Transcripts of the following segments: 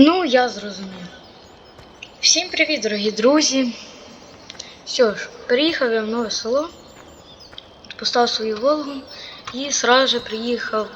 Ну, я зрозумів. Всім привіт, дорогі друзі. Що ж, приїхав я в нове село, поставив свою Волгу і сразу же приїхав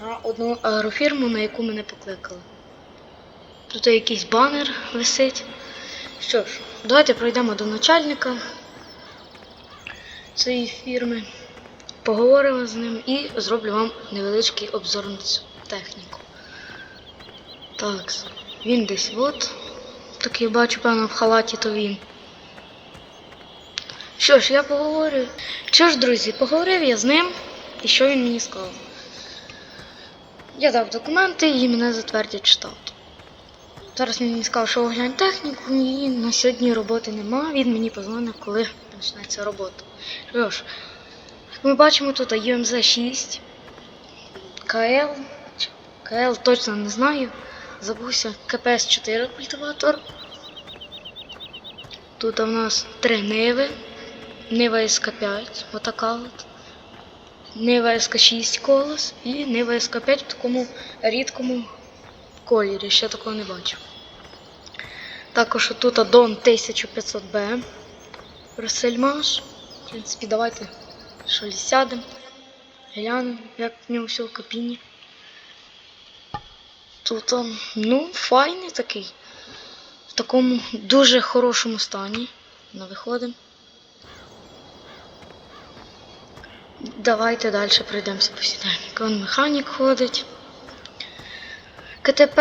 на одну агрофірму, на яку мене покликали. Тут якийсь банер висить. Що ж, давайте пройдемо до начальника цієї фірми, поговоримо з ним і зроблю вам невеличкий обзор на цю техніку. Так, він десь от. Так я бачу, певно, в халаті то він. Що ж, я поговорю. Що ж, друзі, поговорив я з ним, і що він мені сказав? Я дав документи і мене затвердять штат. Зараз він мені сказав, що оглянь техніку, і на сьогодні роботи нема. Він мені позвонив, коли почнеться робота. Що ж, як ми бачимо, тут UMZ 6, КЛ, КЛ точно не знаю. Забувся КПС 4 культиватор. Тут у нас три ниви. Нива СК5, отака от. Нива СК6 колос і Нива СК5 в такому рідкому кольорі. Ще такого не бачив. Також тут Дон 1500B. Росельмаш. В принципі, давайте що сядемо. Глянемо, як в нього все в кабіні. Тут, ну, файний такий. В такому дуже хорошому стані. Ну, виходимо. Давайте далі пройдемося по сіданні. Вон механік ходить. КТП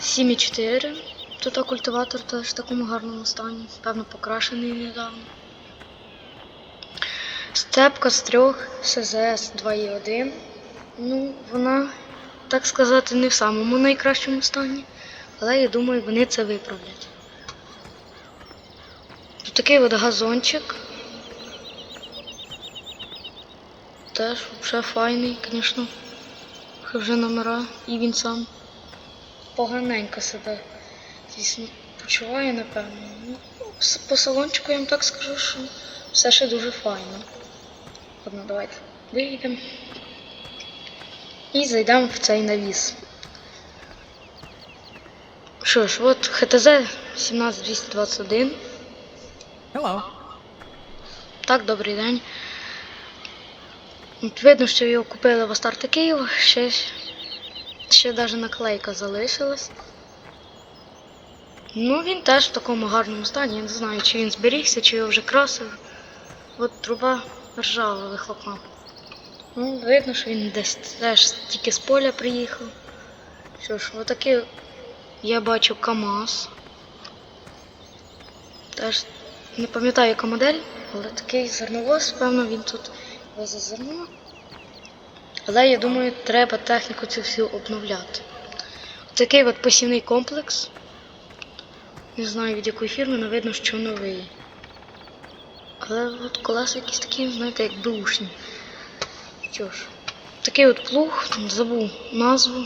7,4. Тут культиватор теж в такому гарному стані. Певно, покрашений недавно. Степка з трьох СЗС 2.1. Ну, вона, так сказати, не в самому найкращому стані. Але я думаю, вони це виправлять. Тут такий от газончик. Теж вже файний, звісно. Вже номера. І він сам поганенько себе, звісно, почуває, напевно. Ну, по салончику я вам так скажу, що все ще дуже файно. Ладно, давайте вийдемо. І зайдемо в цей навіс. Що ж, от ХТЗ 17221. Hello. Так, добрий день. От видно, що його купили в Астарте Києва, ще, ще навіть наклейка залишилась. Ну, він теж в такому гарному стані. Я не знаю, чи він зберігся, чи його вже красив. От труба ржава вихлопна. Ну, видно, що він десь теж тільки з поля приїхав. Що ж, отакий я бачу КАМАЗ. Теж не пам'ятаю, яка модель, але такий зерновоз, певно, він тут везе зерно. Але я думаю, треба техніку цю всю обновляти. Такий от посівний комплекс. Не знаю від якої фірми, але видно, що новий. Але от колеса якісь такі, знаєте, як бушні. Ж, такий от плуг, забув назву.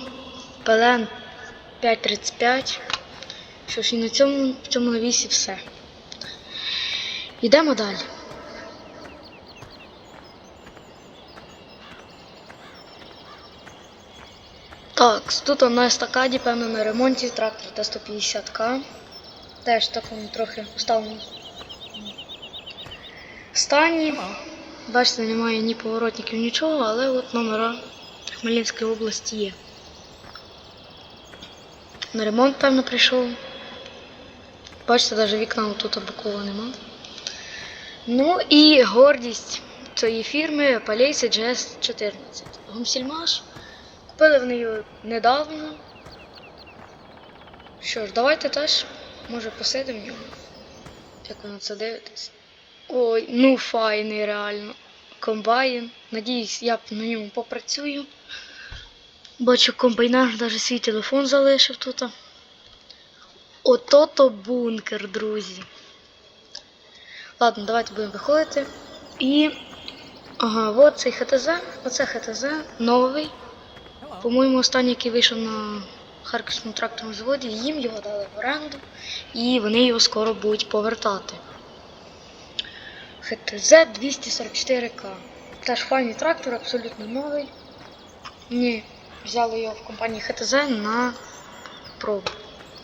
ПЛН 535. Що ж, і на цьому, в цьому навісі все. Йдемо далі. Так, тут на естакаді, певно, на ремонті трактор Т-150К. Теж в такому трохи усталому стані. Бачите, немає ні поворотників, нічого, але от номера Хмельницької області є. На ремонт, певно, прийшов. Бачите, навіть вікна тут бокового нема. Ну і гордість цієї фірми Palais GS14. Гумсільмаш. Купили вони його недавно. Що ж, давайте теж, може, посидимо в ньому. Як ви на це дивитесь? Ой, ну файний реально. Комбайн. Надіюсь, я на ньому попрацюю. Бачу, комбайнер навіть свій телефон залишив тут. Ото-то бункер, друзі. Ладно, давайте будемо виходити. І. Ага, от цей ХТЗ. Оце ХТЗ новий. По-моєму, останній, який вийшов на Харківському тракторному заводі, їм його дали в оренду, і вони його скоро будуть повертати. ХТЗ 244К. Теж файний трактор, абсолютно новий. Ні, взяли його в компанії ХТЗ на пробу.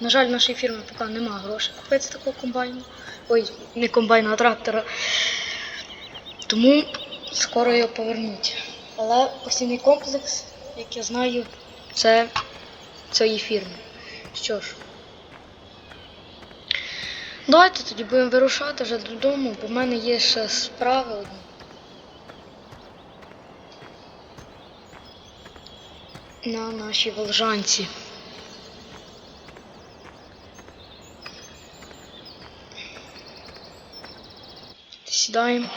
На жаль, в нашій фірмі поки немає грошей купити такого комбайну. Ой, не комбайна, а трактора. Тому скоро його повернуть. Але постійний комплекс, як я знаю, це цієї фірми. Що ж. Давайте тоді будемо вирушати вже додому, бо в мене є ще справи одні. На нашій волжанці. Сідаємо.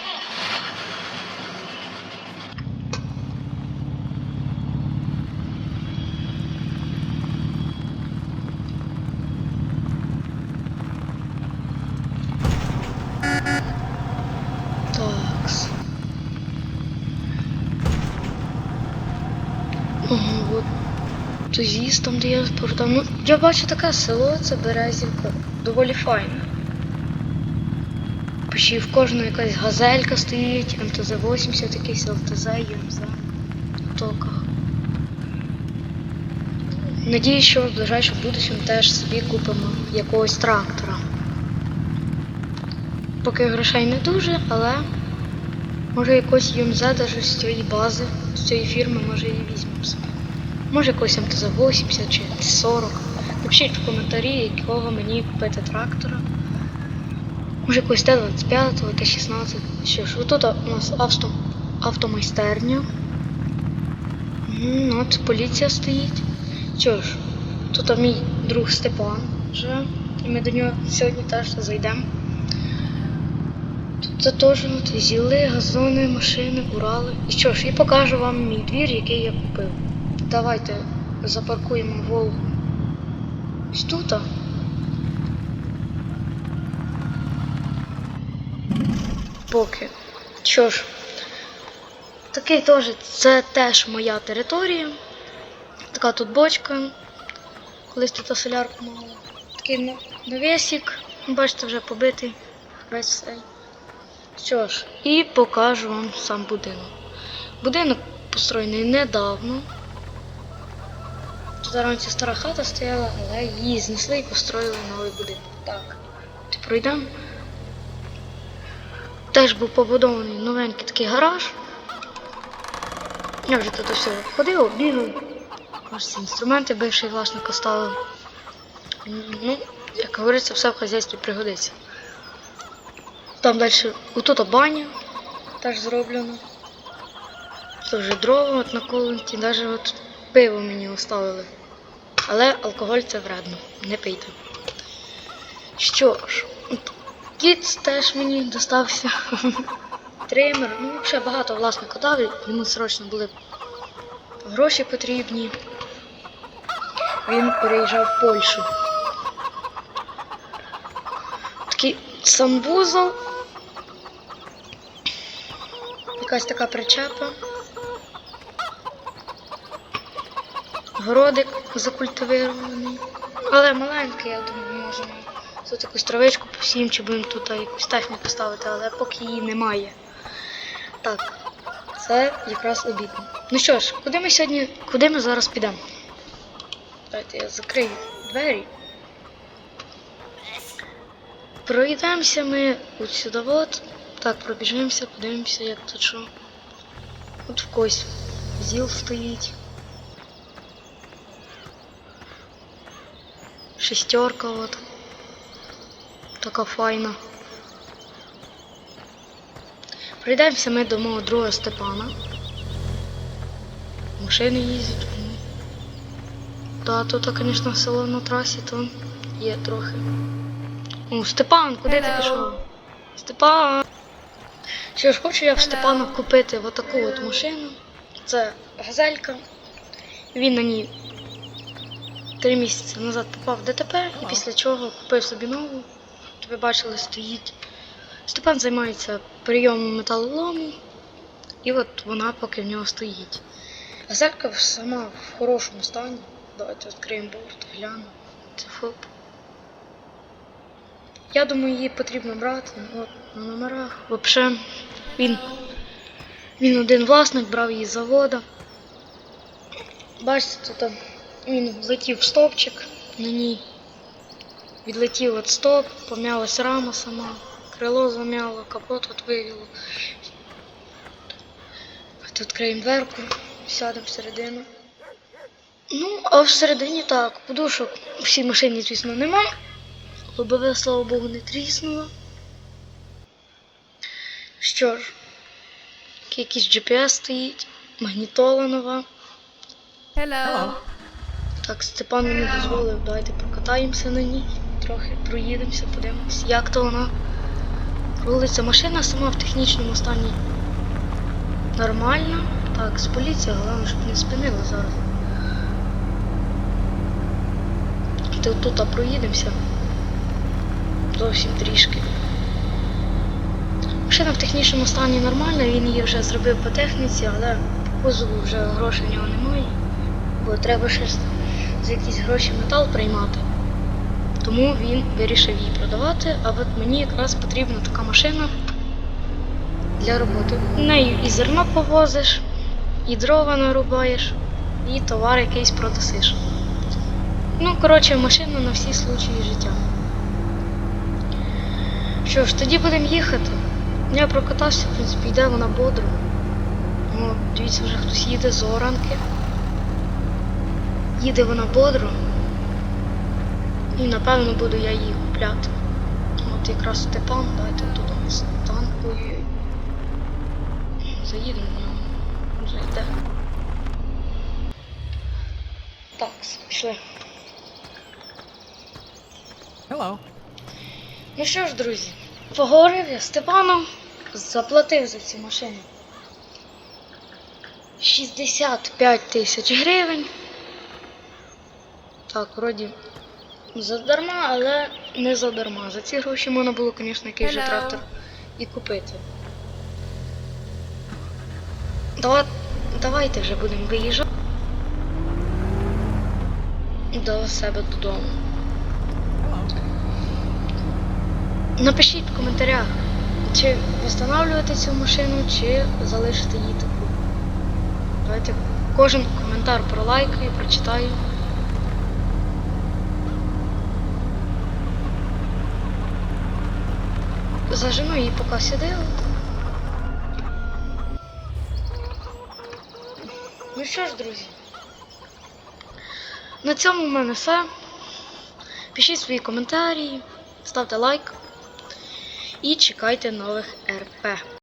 Такс. Ага, от тузіс там, де я продав. Ну, я бачу таке село, це Березівка. Доволі файне. Почти в кожної якась газелька стоїть, МТЗ-80, якийсь ЛТЗ, ЮМЗ. В токах. Надіюсь, що в ближайшому будущому теж собі купимо якогось трактора. Поки грошей не дуже, але може якось ЮМЗ даже з цієї бази, з цієї фірми, може і візьмемо собі. Може якось МТЗ-80 чи Т-40. Напишіть в коментарі, якого мені купити трактора. Може якось Т-25, Т-16. Що ж, отут у нас авто, автомайстерня. Мгм, От поліція стоїть. Що ж, тут мій друг Степан живе, і ми до нього сьогодні теж зайдемо. Тут це теж зіли, газони, машини, Урали. І що ж, і покажу вам мій двір, який я купив. Давайте запаркуємо Волгу. Ось тут. Поки. Що ж, такий теж, це теж моя територія. Така тут бочка. Колись тут солярку мала. Такий на- навісик. Бачите, вже побитий. Весь цей. Що ж, і покажу вам сам будинок. Будинок построєний недавно. Тут раніше стара хата стояла, але її знесли і построїли новий будинок. Так. Ти пройдемо. Теж був побудований новенький такий гараж. Я вже тут все ходив, бігав. Ось ці інструменти бивший власник оставив. Ну, як говориться, все в хазяйстві пригодиться. Там далі, отут баня теж зроблено. Тут вже дрова от на колонці, навіть от пиво мені оставили. Але алкоголь це вредно, не пийте. Що ж, кіт теж мені достався. Тример, ну взагалі багато власника дав, йому срочно були гроші потрібні. Він переїжджав в Польщу. Такий самбузол. Якась така причепа. Городик закультивірований. Але маленький, я думаю, можемо тут якусь травичку посіємо, чи будемо тут якусь техніку ставити, але поки її немає. Так, це якраз обідно. Ну що ж, куди ми сьогодні, куди ми зараз підемо? Давайте я закрию двері. Пройдемося ми от сюди от. Так, пробіжимося, подивимося, як тут що. От в когось зіл стоїть. Шестерка от. Така файна. Прийдемося ми до мого друга Степана. Машини їздять. Да, тут, звісно, село на трасі, то є трохи. О, Степан, куди ти пішов? Степан! Що ж, хочу я в Степана купити отаку от машину. Це газелька. Він на ній три місяці назад попав в ДТП і після чого купив собі нову. Ви бачили, стоїть. Степан займається прийомом металолому, і от вона поки в нього стоїть. А Газелька сама в хорошому стані. Давайте відкриємо борт, глянемо. Це фоп. Я думаю, її потрібно брати. От на номерах. Взагалі, він, він один власник, брав її з завода. Бачите, тут він влетів в стовпчик на ній. Відлетів от стоп, пом'ялась рама сама, крило зам'яло, капот от вивіло. От Відкриємо дверку, сядемо всередину. Ну, а всередині так, подушок у всій машині, звісно, нема. Лобове, слава Богу, не тріснуло. Що ж, якийсь GPS стоїть, магнітола нова. Hello. Так, Степан мені дозволив, давайте прокатаємося на ній, трохи проїдемося, подивимось, як то вона рулиться. Машина сама в технічному стані нормальна. Так, з поліції, головне, щоб не спинила зараз. Тут проїдемося. Зовсім трішки. Машина в технічному стані нормальна, він її вже зробив по техніці, але по кузову вже грошей в нього немає. Бо треба з- за якісь гроші метал приймати. Тому він вирішив її продавати, а от мені якраз потрібна така машина для роботи. Нею і зерно повозиш, і дрова нарубаєш, і товар якийсь продасиш. Ну, коротше, машина на всі случаї життя. Що ж, тоді будемо їхати. Я прокатався, в принципі, йде вона бодро. О, дивіться, вже хтось їде з оранки. Їде вона бодро. І напевно буду я її купляти. От якраз Степан, дайте тут у нас танк. Ой-ой. Заїдемо в нього. Зайде. Так, пішли. Hello. Ну що ж, друзі, поговорив я з Степаном, заплатив за цю машину 65 тисяч гривень. Так, вроді задарма, але не задарма. За ці гроші можна було, звісно, якийсь же трактор і купити. Давай, давайте вже будемо виїжджати до себе додому. Напишіть в коментарях, чи встановлювати цю машину, чи залишити її таку. Давайте кожен коментар пролайкаю, прочитаю. Зажену її поки сюди. Ну що ж, друзі. На цьому в мене все. Пишіть свої коментарі, ставте лайк і чекайте нових РП.